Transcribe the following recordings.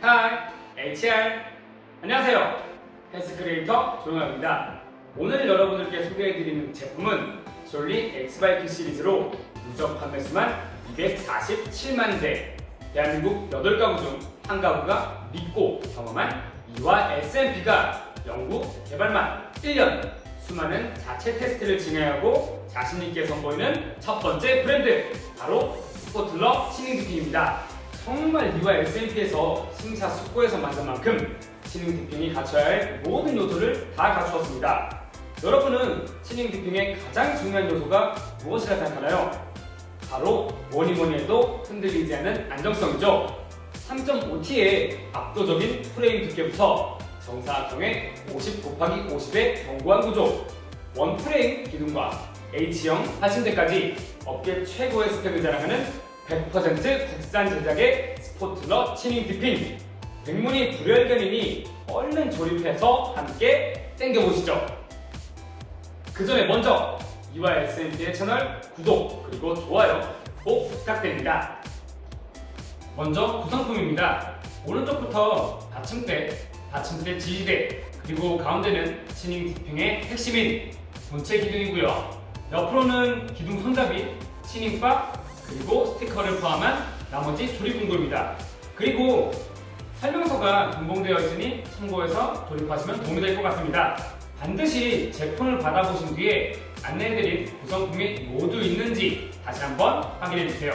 하이, HR. 안녕하세요. 헬스 크리에이터 조용합니다. 오늘 여러분들께 소개해드리는 제품은 졸리 엑스바이크 시리즈로 누적 판매 수만 247만 대. 대한민국 8가구 중 한 가구가 믿고 경험한 이와 S&P가 연구 개발만 1년 수많은 자체 테스트를 진행하고 자신있게 선보이는 첫 번째 브랜드 바로 스포틀러 치닝디핑입니다. 정말 이와 S&P에서 심사숙고해서 만든 만큼 치닝디핑이 갖춰야 할 모든 요소를 다 갖추었습니다. 여러분은 치닝디핑의 가장 중요한 요소가 무엇이라 생각하나요? 바로 뭐니 뭐니 해도 흔들리지 않는 안정성이죠. 3.5T의 압도적인 프레임 두께부터 정사각형의 50 곱하기 50의 견고한 구조, 원 프레임 기둥과 H형 하신대까지 업계 최고의 스펙을 자랑하는 100% 국산 제작의 스포틀러 치닝 디핑. 백문이 불여일견이니 얼른 조립해서 함께 땡겨보시죠. 그 전에 먼저 이와 SNP의 채널 구독 그리고 좋아요 꼭 부탁드립니다. 먼저 구성품입니다. 오른쪽부터 받침대, 받침대 지지대, 그리고 가운데는 치닝 디핑의 핵심인 본체 기둥이고요. 옆으로는 기둥 손잡이, 치닝바, 그리고 스티커를 포함한 나머지 조립 공구입니다. 그리고 설명서가 동봉되어 있으니 참고해서 조립하시면 도움이 될 것 같습니다. 반드시 제품을 받아보신 뒤에 안내해드린 구성품이 모두 있는지 다시 한번 확인해주세요.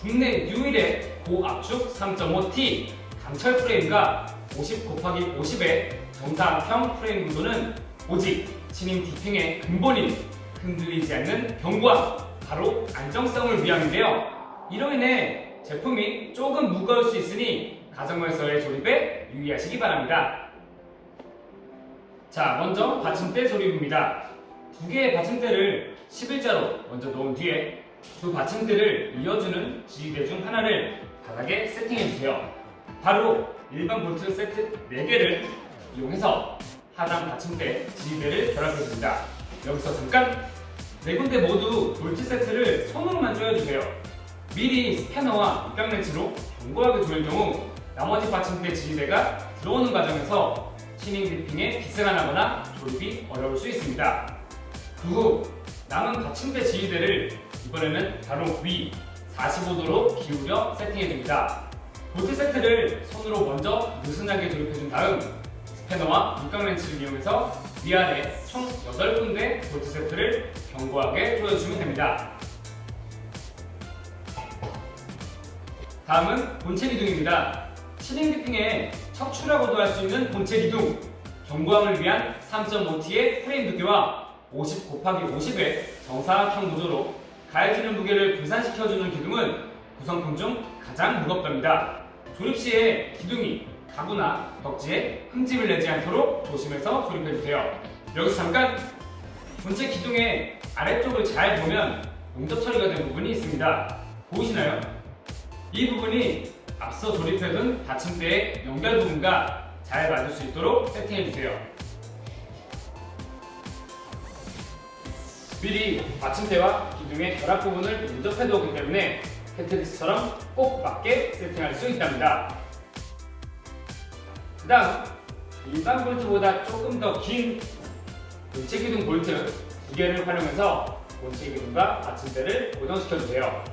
국내 유일의 고압축 3.5T 강철 프레임과 50 곱하기 50의 정사각형 프레임 구조는 오직 치닝 디핑의 근본인 흔들리지 않는 견고함, 바로 안정성을 위함인데요. 이로 인해 제품이 조금 무거울 수 있으니 가정에서의 조립에 유의하시기 바랍니다. 자, 먼저 받침대 조립입니다. 두 개의 받침대를 11자로 먼저 놓은 뒤에 두 받침대를 이어주는 지지대 중 하나를 바닥에 세팅해 주세요. 바로 일반 볼트 세트 4개를 이용해서 하단 받침대 지지대를 결합해 줍니다. 여기서 잠깐 네 군데 모두 볼트 세트를 손으로만 조여주세요. 미리 스패너와 입각 렌치로 견고하게 조일 경우 나머지 받침대 지지대가 들어오는 과정에서 치닝 디핑에 기스가 나거나 조립이 어려울 수 있습니다. 그 후 남은 받침대 지지대를 이번에는 바로 위 45도로 기울여 세팅해줍니다. 볼트 세트를 손으로 먼저 느슨하게 조립해준 다음 스패너와 밑각 렌치를 이용해서 위아래 총 8군데 볼트 세트를 견고하게 조여주시면 됩니다. 다음은 본체 기둥입니다. 치링 디핑의 척추라고도 할 수 있는 본체 기둥. 견고함을 위한 3.5T의 프레임 두께와 50 곱하기 50의 정사각형 구조로 가해지는 무게를 분산시켜주는 기둥은 구성품 중 가장 무겁답니다. 조립 시에 기둥이 가구나 덕지에 흠집을 내지 않도록 조심해서 조립해주세요. 여기서 잠깐 본체 기둥의 아래쪽을 잘 보면 용접 처리가 된 부분이 있습니다. 보이시나요? 이 부분이 앞서 조립해둔 받침대의 연결 부분과 잘 맞을 수 있도록 세팅해주세요. 미리 받침대와 기둥의 결합 부분을 용접해 두었기 때문에 테트리스처럼 꼭 맞게 세팅할 수 있답니다. 그 다음 일반 볼트보다 조금 더긴 본체 기둥 볼트 두 개를 활용해서 본체 기둥과 받침대를 고정시켜주세요.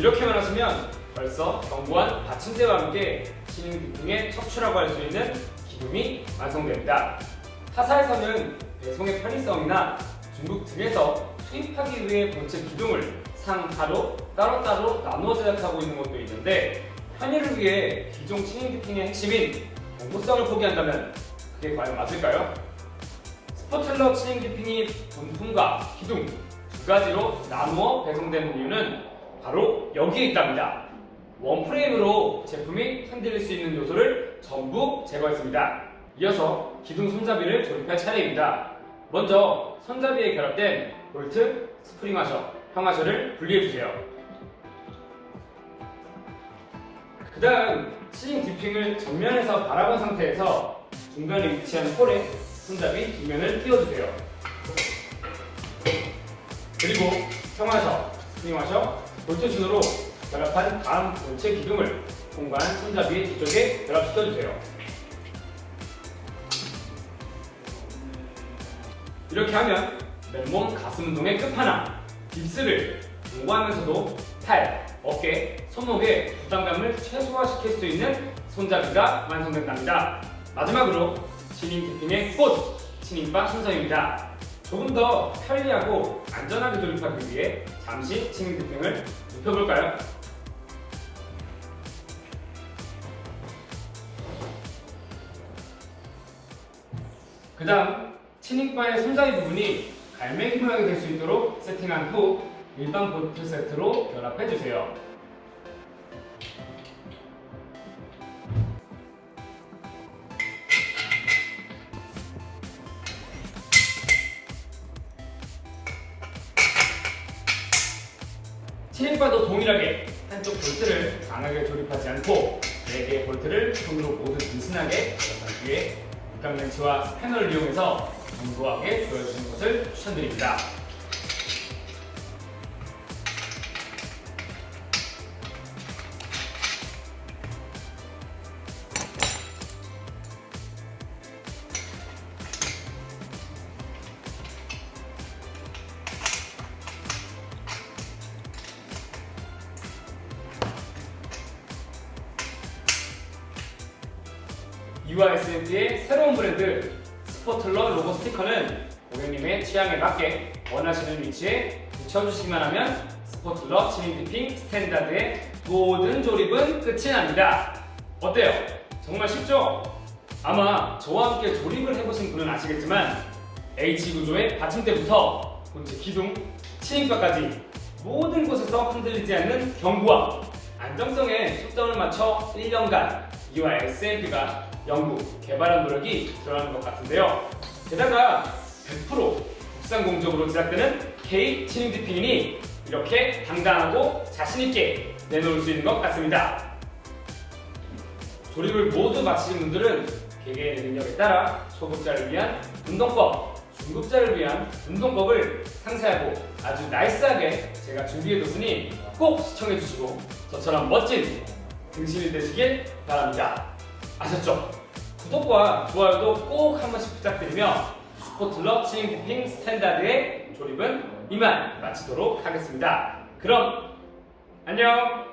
이렇게만 하시면 벌써 견고한 받침대와 함께 기둥의 척추라고 할 수 있는 기둥이 완성됩니다. 타사에서는 배송의 편의성이나 중국 등에서 수입하기 위해 본체 기둥을 상하로 따로따로 나누어 제작하고 있는 것도 있는데 편의를 위해 기존 치닝 디핑의 핵심인 견고성을 포기한다면 그게 과연 맞을까요? 스포틀러 치닝 디핑이 본품과 기둥 두 가지로 나누어 배송되는 이유는 바로 여기에 있답니다. 원 프레임으로 제품이 흔들릴 수 있는 요소를 전부 제거했습니다. 이어서 기둥 손잡이를 조립할 차례입니다. 먼저 손잡이에 결합된 볼트, 스프링 와셔, 평화셔를 분리해주세요. 그 다음 치링 디핑을 정면에서 바라본 상태에서 중간에 위치한 홀에 손잡이 뒷면을 끼워주세요. 그리고 평화셔, 스프링 와셔, 볼트 순으로 결합한 다음 본체 기둥을 공간 손잡이 뒤쪽에 결합시켜주세요. 이렇게 하면 맨몸 가슴 운동의 끝판왕 깁스를 공부하면서도 팔, 어깨, 손목에 부담감을 최소화시킬 수 있는 손잡이가 완성된답니다. 마지막으로 치닝 디핑의 꽃 치닝바 순서입니다. 조금 더 편리하고 안전하게 조립하기 위해 잠시 치닝 디핑을 눕혀볼까요? 그 다음 치닉바의 손잡이 부분이 갈매기 모양이 될 수 있도록 세팅한 후 일반 볼트 세트로 결합해 주세요. 한쪽 볼트를 강하게 조립하지 않고 4개의 볼트를 손으로 모두 느슨하게 결합한 뒤에 육각렌치와 스패너를 이용해서 견고하게 조여주는 것을 추천드립니다. UISNT의 새로운 브랜드 스포틀러 로고 스티커는 고객님의 취향에 맞게 원하시는 위치에 붙여주시기만 하면 스포틀러 치닝 디핑 스탠다드의 모든 조립은 끝이 납니다. 어때요? 정말 쉽죠? 아마 저와 함께 조립을 해보신 분은 아시겠지만 H 구조의 받침대부터 본체 기둥, 치닝바까지 모든 곳에서 흔들리지 않는 견고함, 안정성에 초점을 맞춰 1년간 이와 SMP가 연구, 개발한 노력이 들어가는 것 같은데요. 게다가 100% 국산 공정으로 제작되는 K 치닝 디핑이니 이렇게 당당하고 자신있게 내놓을 수 있는 것 같습니다. 조립을 모두 마치신 분들은 개개인의 능력에 따라 초급자를 위한 운동법, 중급자를 위한 운동법을 상세하고 아주 나이스하게 제가 준비해뒀으니 꼭 시청해주시고 저처럼 멋진 등신이 되시길 바랍니다. 아셨죠? 구독과 좋아요도 꼭 한 번씩 부탁드리며 스포틀러 치닝 디핑 스탠다드의 조립은 이만 마치도록 하겠습니다. 그럼 안녕!